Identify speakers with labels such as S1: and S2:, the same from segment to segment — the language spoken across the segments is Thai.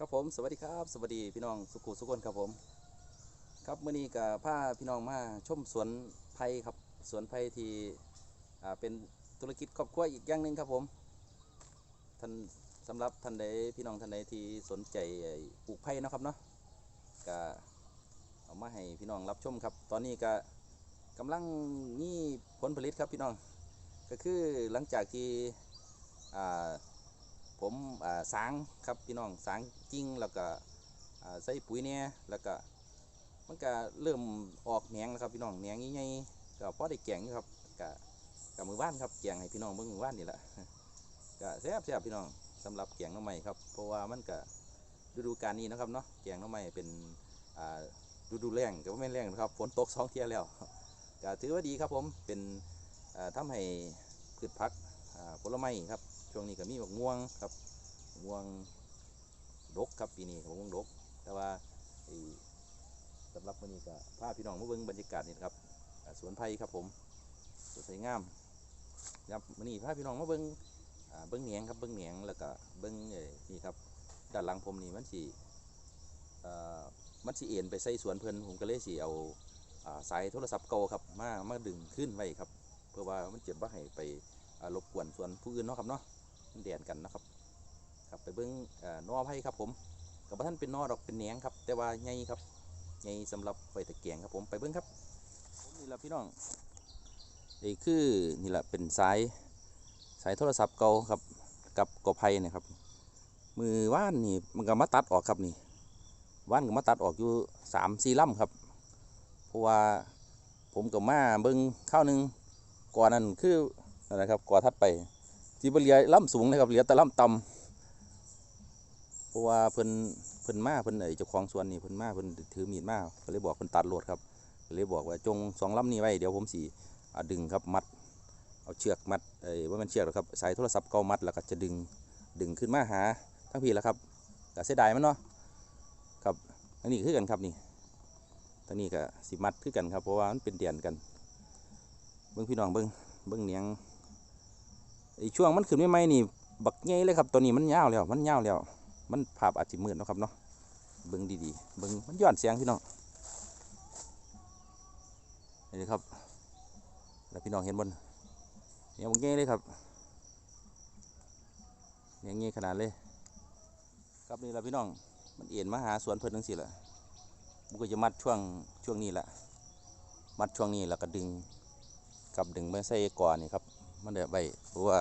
S1: ครับผมสวัสดีครับสวัสดีพี่น้องสุขุสุขนครับผม ครับเมื่อนี้กับพาพี่น้องมาชมสวนไผ่ครับสวนไผ่ที่อ่าเป็นธุรกิจครอบครัวอีกอย่างหนึ่งครับผมท่านสำหรับท่านใดพี่น้องท่านใดที่สนใจปลูกไผ่นะครับเนาะก็เอามาให้พี่น้องรับชมครับ ตอนนี้ก็กำลังมีผลผลิตครับพี่น้อง ก็คือหลังจากที่อ่า ผมสางครับพี่น้องสางจริงแล้วก็ใส่ปุ๋ยเนี่ยแล้วก็มันก็เริ่มออกแหนงแล้วครับพี่น้องแหนงใหญ่ๆก็พอได้แกงครับก็กับมือว่านครับแกงให้พี่น้องเบิ่งมือว่านนี่แหละก็แซ่บแซ่บพี่น้องสำหรับแกงน้ำใหม่ครับเพราะว่ามันก็ฤดูกาลนี้นะครับเนาะแกงน้ำใหม่เป็นฤดูแล้งก็บ่แม่แล้งนะครับฝนตกสองเที่ยแล้วก็ถือว่าดีครับผมเป็นอ่าทำให้พืชผักผลไม้ครับ ช่วงนี้ก็มีบักม่วงครับบักม่วงดกครับปีนี้บักม่วงดก แต่ว่าสำหรับวันนี้ก็พาพี่น้องมาเบิ่งบรรยากาศนี่ครับสวนไผ่ครับผมสวนไผ่งามครับวันนี้พาพี่น้องมาเบิ่งเบิ่งเหนียงครับเบิ่งเหนียงแล้วก็เบิ่งนี่ครับด้านหลังผมนี่มันสิเอ่มันสิเอ็นไปใส่สวนเพิ่นผมก็เลยสิเอาอ่าสายโทรศัพท์เก่าครับมามาดึงขึ้นไว้ครับ เพื่อว่ามันเจะบ่ให้ไปรบกวนส่วนผู้อื่นเนาะครับเนาะ มันแดนกันนะครับ ครับไปเบิ้งเอ่อนอไผ่ครับผมกับท่านเป็นนอดอกเป็นแหนงครับ แต่ว่าใหญ่ครับใหญ่สำหรับไฟตะเกียงครับผมไปเบิ้งครับนี่แหละพี่น้องนี่คือนี่แหละเป็นสายสายโทรศัพท์เก่าครับกับกอไผ่เนะครับ มือว่านนี่มันก็มาตัดออกครับนี่ว่านก็มาตัดออกอยู่สามสี่ลำครับเพราะว่าผมกับมาเบิ้งข้าวหนึ่งก่อนนั้นคือนั่นนะครับก่อทัดไป ที่บเรียล่ำสูงนะครับเหลือแต่ล่ำต่ำเพราะว่าเพิ่นเพิ่นมาเพิ่นไอ้เจ้าของสวนนี่เพิ่นมาเพิ่นถือมีดมาก็เลยบอกเพิ่นตัดโหลดครับก็เลยบอกว่าจงสองลำนี้ไว้เดี๋ยวผมสีดึงครับมัด เอาเชือกมัดไอ้ว่ามันเชือกหรอครับสายโทรศัพท์เกามัดแล้วก็จะดึงดึงขึ้นมาหาทั้งพี่แล้วครับก็เสียดายมันเนาะครับอันนี้คือกันครับนี่ทั้งนี้ก็สิมัดคือกันครับเพราะว่ามันเป็นเดียนกัน เบิ้งพี่น้องเบิ้งเบิ้งเนียง ไอช่วงมันขึ้นไม่ไหมนี่ บักใหญ่เลยครับตัวนี้มันยาวแล้ว มันยาวแล้ว มันภาพอาจจะมืดเนะครับเนาะเบิ้งดีๆเบิ้งมันย้อนเสียงพี่น้องนี่ครับ แล้วพี่น้องเห็นบนเนี่ยบักใหญ่เลยครับเนี่ยใหญ่ขนาดเลย ครับนี่แหละพี่น้อง มันเอ็นมาหาสวนเพิ่นทั้งสิแหละบุกก็จะมัดช่วงช่วงนี้แหละมัดช่วงนี้แล้วก็ดึงกับดึงไปใส่ก่อนนี่ครับ มันเดือดใบเพราะว่า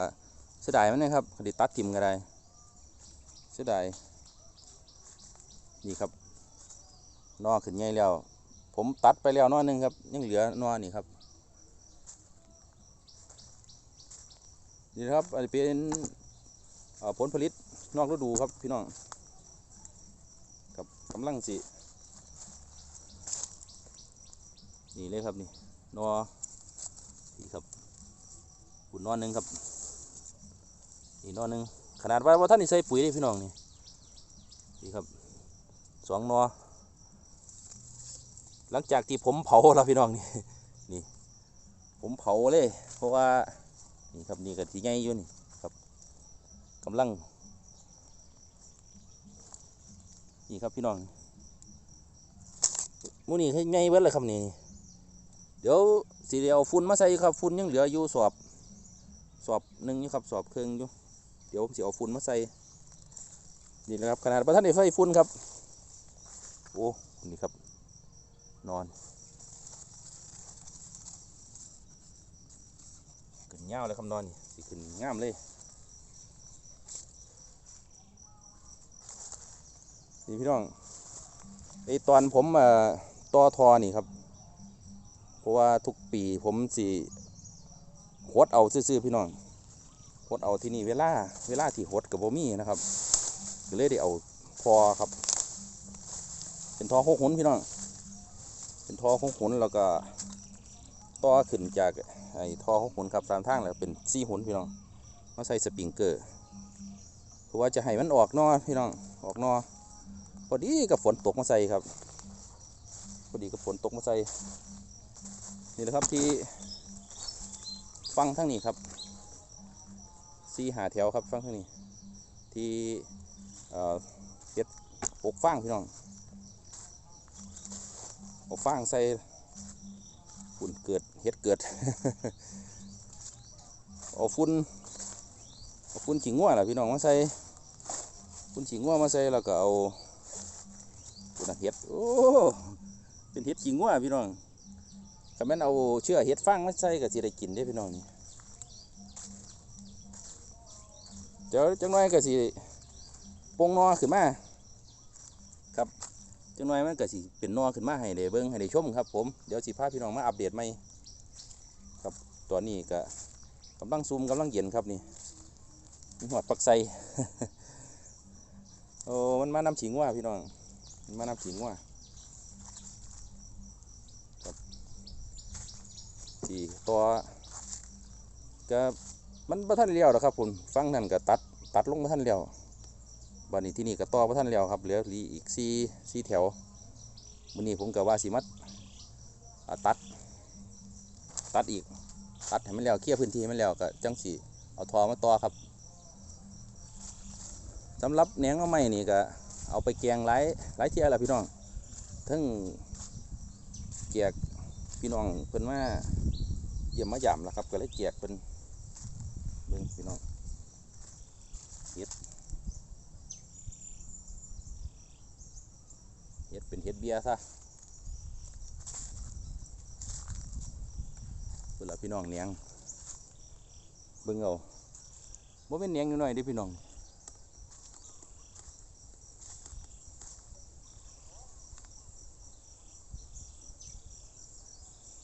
S1: เสียดายมันนะครับคดีตัดทิมก็ได้เสียดายนี่ครับนอขึ้นใหญ่แล้ว ผมตัดไปแล้วนอหนึ่งครับ ยังเหลือนอนี่ครับนี่ครับอันนี้เป็นผลผลิตนอกฤดูครับพี่น้องกับกำลังสินี่เลยครับนี่นอนี่ครับุ่นนอนหนึ่งครับอีกนอนหนึ่งขนาดว่าว่าท่านนี่ใส่ปุ๋ยเลยพี่น้องนี่นี่ครับสองนอหลังจากที่ผมเผาแล้วพี่น้องนี่นี่ ผมเผาเลย เพราะว่านี่ครับนี่ก็ที่ใหญ่อยู่นี่ครับกำลังนี่ครับพี่น้องมูนี่ให้ใหญ่เบิดเลยครับนี่เดี๋ยวสีเดียวฝุ่นมาใส่ครับฝุ่นยังเหลืออยู่สอบ สอบหนึ่งอยู่ครับสอบครึ่งอยู่เดี๋ยวผมสีเอาฝุ่นมาใส่นี่นะครับขนาดประท่านได้ไฟฝุ่นครับโอ้นี่ครับนอนขึ้นเงาเลยครับนอนนี่สิขึ้นงามเลยนี่พี่น้องไอตอนผมอ่อต่อทอนี่ครับ เพราะว่าทุกปีผมสิหดเอาซื่อๆพี่น้อง หดเอาที่นี่เวลาเวลาที่หดกับบ่มีนะครับก็เลยได้เอาทอครับ เป็นทอหกหุนพี่น้องเป็นทอหกหุนแล้วก็ต่อขึ้นจากไอ้ทอหกหุนครับตามทางแล้วเป็นสี่หุนพี่น้องมาใส่สปริงเกอร์เพราะว่าจะให้มันออกนอพี่น้องออกนอพอดีกับฝนตกมาใส่ครับพอดีกับฝนตกมาใส่นี่แหละครับที่ฟังทั้งนี้ครับ ซีหาแถวครับฟังทั้งนี้ ที่เฮ็ดอกฟางพี่น้องอกฟางใส่ฝุ่นเกิดเฮ็ดเกิดเอาฝุ่นเอาฝุ่นขิงงัวล่ะพี่น้องมาใส่ฝุ่นขิงงัวมาใส่แล้วก็เอาฝุ่นเฮ็ดโอ้เป็นเฮ็ดขิงงัวพี่น้องก็แม่นเอาเชื่อเฮ็ดฟางมาใส่ก็สิได้กินเด้พี่น้องนี่ เดี๋ยวจังน้อยก็สิปงนอขึ้นมาครับจังน้อยมันก็สิเป็นนอขึ้นมาให้ได้เบิ่งให้ได้ชมครับ ผมเดี๋ยวสิพาพี่น้องมาอัปเดตใหม่ครับตอนนี้ก็กำลังซูมกำลังเย็นครับนี่มีหอดปักไซโอ้มันมาน้ำฉิงว่าพี่น้องมันมาน้ำฉิงว่าครับสี่ตัวก็ มันประท่านเลี้ยวหรอครับผมฟังนั่นก็ตัดตัดลงประท่านเลี้ยวบัดนี้ที่นี่ก็ต่อประท่านเลี้ยวครับเหลือเหลีอีกสี่สี่แถววันนี้ผมก็ว่าสิมัดอ่าตัด ตัดอีกตัดให้มันแล้วเคลียร์พื้นที่ให้มันแล้วก็จังสีเอาทอมาต่อครับสำหรับแหนงไม้นี่ก็เอาไปแกงหลายหลายเที่ยแล้วพี่น้องทั้งเกียกพี่น้องเพิ่นมาเยี่ยมมาหยามแล้วครับก็เลยเกียกเป็น เบิ้งพี่น้องเฮ็ดเฮ็ดเป็นเฮ็ดเบียร์ซะเวลาพี่น้องเนียงเบิ้งเอาบ่เป็นเนียงอยู่หน่อยดิพี่น้อง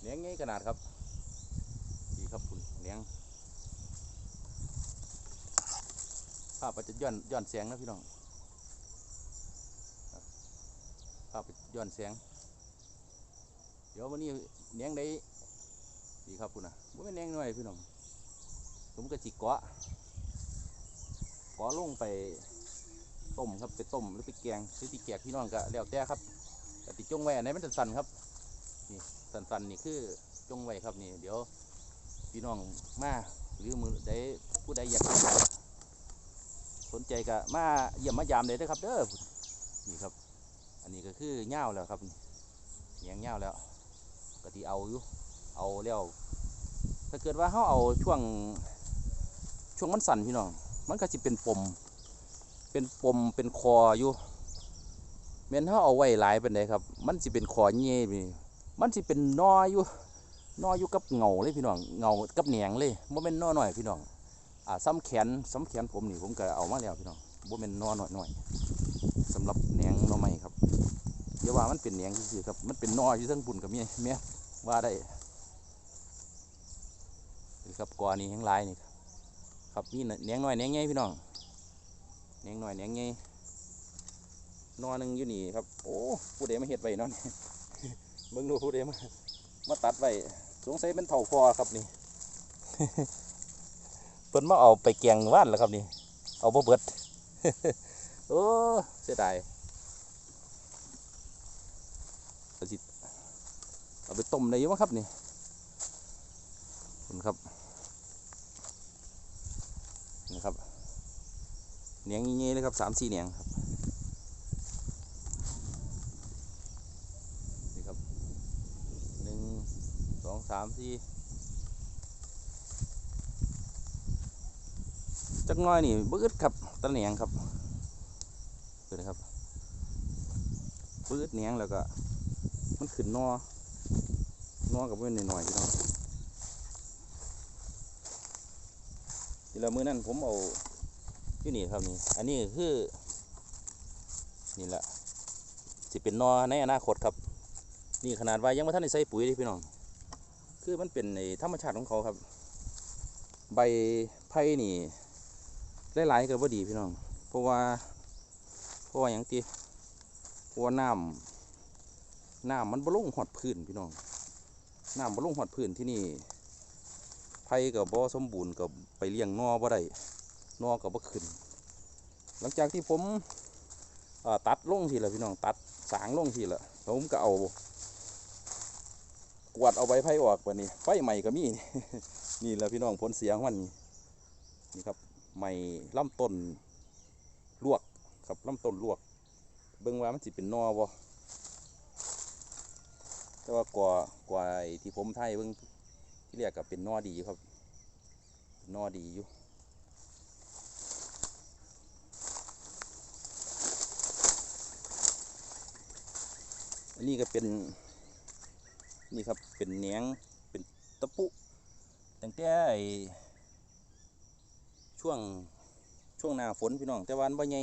S1: เนียงไงขนาดครับดีครับคุณเนียงภาพมัน จะย้อนย้อนแสงนะพี่น้องภาพย้อนแสง เดี๋ยววันนี้เนียงได้ดีครับคุณนะบ่แม่นแนงหน่อยพี่น้องผมก็จิเกาะเกาะลงไปต้มครับไปต้มหรือไปแกงหรือติแกกพี่น้องก็แล้วแต่ครับแต่ติจงไว้อันไหนมันสั่นๆครับนี่สั่นๆนี่คือจงไว้ครับนี่ เดี๋ยวพี่น้องมาหรือมือใดผู้ใดอยาก สนใจก็มาเยี่ยมมายามเลยเด้อครับ เด้อนี่ครับ อันนี้ก็คือเง่าแล้วครับนี่แยงเง่าแล้วก็ที่เอาอยู่เอาแล้วถ้าเกิดว่าเขาเอาช่วงช่วงมันสั่นพี่น้อง มันก็จะเป็นปม เป็นปมเป็นคออยู่แม้นเขาเอาไว้หลายเป็นไดครับ มันจะเป็นคอเงี้ยพี่มันจะเป็นนออยู่นออยู่กับเงาเลยพี่น้องเงากับแหนงเลยบ่เป็นนอหน่อยพี่น้อง ซ้ำแขนซ้ำแขนผมนี่ผมก็เอามาแล้วพี่น้องบ่เป็นนอหน่อยหน่อยสำหรับแหนงหนอใหม่ครับเดี๋ยวว่ามันเป็นแหนงซื่อๆครับมันเป็นนออยู่ทั้งปุ่นกับเมียเมียว่าได้นี่ครับกว่านี้แห้งลายนี่ครับนี่น่ะเนียงน้อยเนียงใหญ่พี่น้องเนียงน้อยเนียงใหญ่นอหนึ่งอยู่นี่ครับโอ้ผู้ใดมาเฮ็ดไว้เนาะนี่เบิ่งดูผู้ใดมามาตัดไว้สงสัยเป็นเถ่าคอครับนี่ พิ่นมาเอาไปแกงว่านแล้วครับนี่ เอาบ่เบิด โอ้เสียดายสิเอาไปต้มได้อยังครับนี่คุณครับ นี่ครับเนียงงี้ๆเลยครับสามสี่เนียงครับ นี่ครับหนึ่งสองสามสี่ จักน้อยนี่บึ้ดครับตะเหนียงครับดูนะครับบึ้ดเหนียงแล้วก็ มันขึ้นนอนอกับเว้นหน่อยๆพี่น้องทีละมือนั่นผมเอาอยู่นี่ครับนี่อันนี้คือ นี่แหละสิเป็นนอในอนาคตครับ นี่ขนาดว่ายังไม่ทันได้ใส่ปุ๋ยเลยพี่น้อง คือมันเป็นในธรรมชาติของเขาครับ ใบไผ่นี่ หลายๆก็บ่ดีพี่น้อง เพราะว่า เพราะว่าอย่างตีเพราะว่าน้ำน้ำมันบ่ลงหอดพื้นพี่น้องน้ำบ่ลงหอดพื้นที่นี่ไผ่กับบ่สมบูรณ์กับไปเลี้ยงนอบ่ได้นอกับบ่ขึ้น หลังจากที่ผมตัดลงทีละพี่น้องตัดสางลงทีละผมก็เอากวาดเอาใบไผ่ออกวันนี้ไฟใหม่ก็มีนี่แหละพี่น้องผลเสียงมันนี่นี่ครับ ใหม่ลำต้นลวกครับลำต้นลวก เบิ่งว่ามันสิเป็นนอบ่แต่ว่ากว่ากว่าที่ผมไทยเบิ่งที่เรียกกับเป็นนอดีครับนอดีอยู่อันนี้ก็เป็นนี่ครับเป็นแหนงเป็นตะปุตั้งแต่ไอ ช่วงช่วงหน้าฝนพี่น้อง แต่วันบ่ใหญ่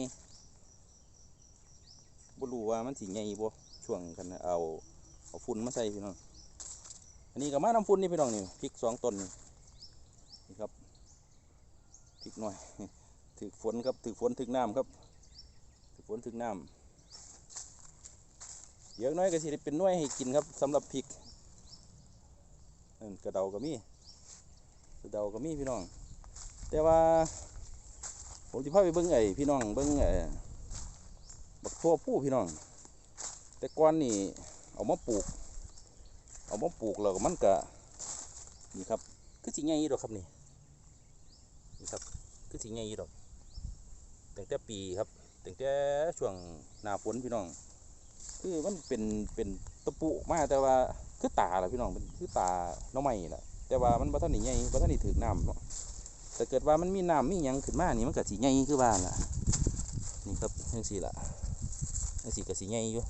S1: บ่รู้ว่ามันสิใหญ่บ่ช่วงกันเอาเอาฝุ่นมาใส่พี่น้อง อันนี้ก็มาน้ำฝุ่นนี่พี่น้องนี่พริกสองต้นนี่นี่ครับพริกหน่อยถึกฝนครับถึกฝนถึกน้ำครับถึกฝนถึกน้ำเดี๋ยวน้อยก็สิเป็นน่วยให้กินครับสำหรับพริกกระเดาก็มีกระเดาก็มีพี่น้อง แต่ว่า ผมจะพาไปเบิ้งไอ้พี่น้องเบิ้งไอ้บักทั่วผู้พี่น้อง แต่ก่อนนี่เอามาปลูก เอามาปลูกแล้วมันก็นี่ครับคือสิใหญ่อยู่ดอกครับนี่นี่ครับคือสิใหญ่อยู่ดอกตั้งแต่ปีครับตั้งแต่ช่วงหน้าฝนพี่น้อง คือมันเป็นเป็นตะปุมาแต่ว่าคือตาแหละพี่น้องเป็นคือตาน้องใหม่แหละแต่ว่ามันบ่ทันนี่ใหญ่บ่ทันนี่ถึกน้ำเนาะ แต่เกิดว่ามันมีน้ำมีหยังขึ้นมานี่มันก็สิใหญ่คือว่านล่ะนี่ครับจังซี่ละจังซี่ก็สิใหญ่อยู่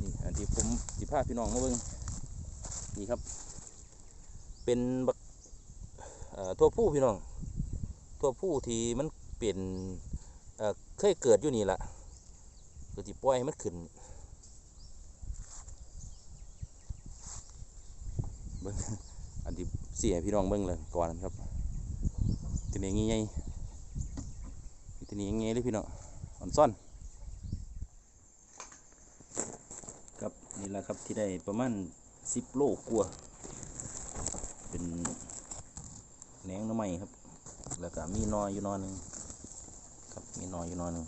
S1: นี่อันที่ผมสิพาพี่น้องมาเบิ่งนี่ครับ เป็นบักทั่วผู้พี่น้องทั่วผู้ที่มันเป็นเอ่อเคยเกิดอยู่นี่ล่ะก็สิปล่อยให้มันขึ้นเบิ่ง อันที่ เสียพี่น้องเบิ่งเลยก่อนครับทีนี้งี้ไงทีนี้งี้เลยพี่น้องอ่อนซ่อนครับนี่แหละครับที่ได้ประมาณสิบโลกลัวเป็นแหนงน้ำไม้ครับ แล้วก็มีนออยู่นอหนึ่งครับมีนออยู่นอหนึ่ง